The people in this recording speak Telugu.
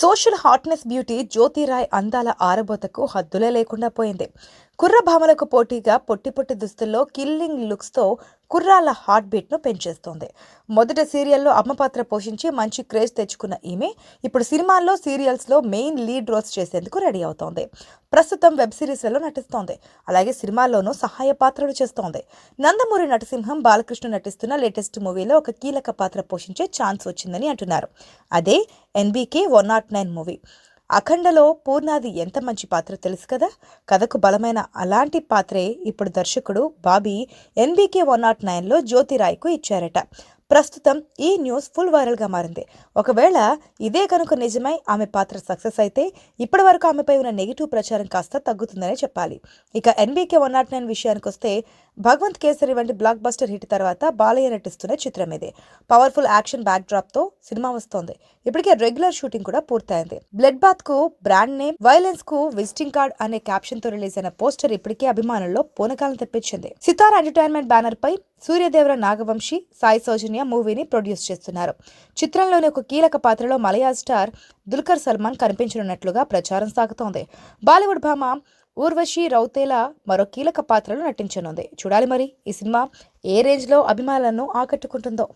సోషల్ హాట్నెస్ బ్యూటీ జ్యోతిరాయ్ అందాల ఆరబోతకు హద్దులే లేకుండా పోయింది. కుర్రభామలకు పోటీగా పొట్టి పొట్టి దుస్తుల్లో కిల్లింగ్ లుక్స్తో కుర్రాల హార్ట్ బీట్ను పెంచేస్తోంది. మొదట సీరియల్లో అమ్మ పాత్ర పోషించి మంచి క్రేజ్ తెచ్చుకున్న ఈమె ఇప్పుడు సినిమాల్లో సీరియల్స్లో మెయిన్ లీడ్ రోల్స్ చేసేందుకు రెడీ అవుతోంది. ప్రస్తుతం వెబ్ సిరీస్లలో నటిస్తోంది. అలాగే సినిమాల్లోనూ సహాయ పాత్రలు చేస్తోంది. నందమూరి నటసింహం బాలకృష్ణ నటిస్తున్న లేటెస్ట్ మూవీలో ఒక కీలక పాత్ర పోషించే ఛాన్స్ వచ్చిందని అంటున్నారు. అదే NBK one naught nine movie. అఖండలో పూర్ణాది ఎంత మంచి పాత్ర తెలుసు కదా? కథకు బలమైన అలాంటి పాత్రే ఇప్పుడు దర్శకుడు బాబీ ఎన్బీకే వన్ నాట్ నైన్లో జ్యోతిరాయ్కు ఇచ్చారట. ప్రస్తుతం ఈ న్యూస్ ఫుల్ వైరల్గా మారింది. ఒకవేళ ఇదే కనుక నిజమై ఆమె పాత్ర సక్సెస్ అయితే ఇప్పటి వరకు ఆమెపై ఉన్న నెగిటివ్ ప్రచారం కాస్త తగ్గుతుందనే చెప్పాలి. ఇక ఎన్బీకే వన్ నాట్ నైన్ విషయానికి వస్తే భగవంత్ కేసరి వంటి బ్లాక్ బస్టర్ హిట్ తర్వాత బాలయ్య నటిస్తున్న చిత్రం ఇది. పవర్ఫుల్ యాక్షన్ బ్యాక్ డ్రాప్తో సినిమా వస్తోంది. ఇప్పటికే రెగ్యులర్ షూటింగ్ కూడా పూర్తయింది. బ్లడ్ బాత్కు బ్రాండ్ నేమ్ వైలెన్స్కు విజిటింగ్ కార్డ్ అనే క్యాప్షన్తో రిలీజ్ అయిన పోస్టర్ ఇప్పటికే అభిమానుల్లో పూనకాలను తెప్పించింది. సితార్ ఎంటర్టైన్మెంట్ బ్యానర్ పై సూర్యదేవర నాగవంశి సాయి సౌజన్య మూవీని ప్రొడ్యూస్ చేస్తున్నారు. చిత్రంలోని ఒక కీలక పాత్రలో మలయాళ స్టార్ దుల్కర్ సల్మాన్ కనిపించనున్నట్లుగా ప్రచారం సాగుతోంది. బాలీవుడ్ భామ ఊర్వశి రౌతేలా మరో కీలక పాత్రలో నటించనుంది. చూడాలి మరి ఈ సినిమా ఏ రేంజ్లో అభిమానులను ఆకట్టుకుంటుందో.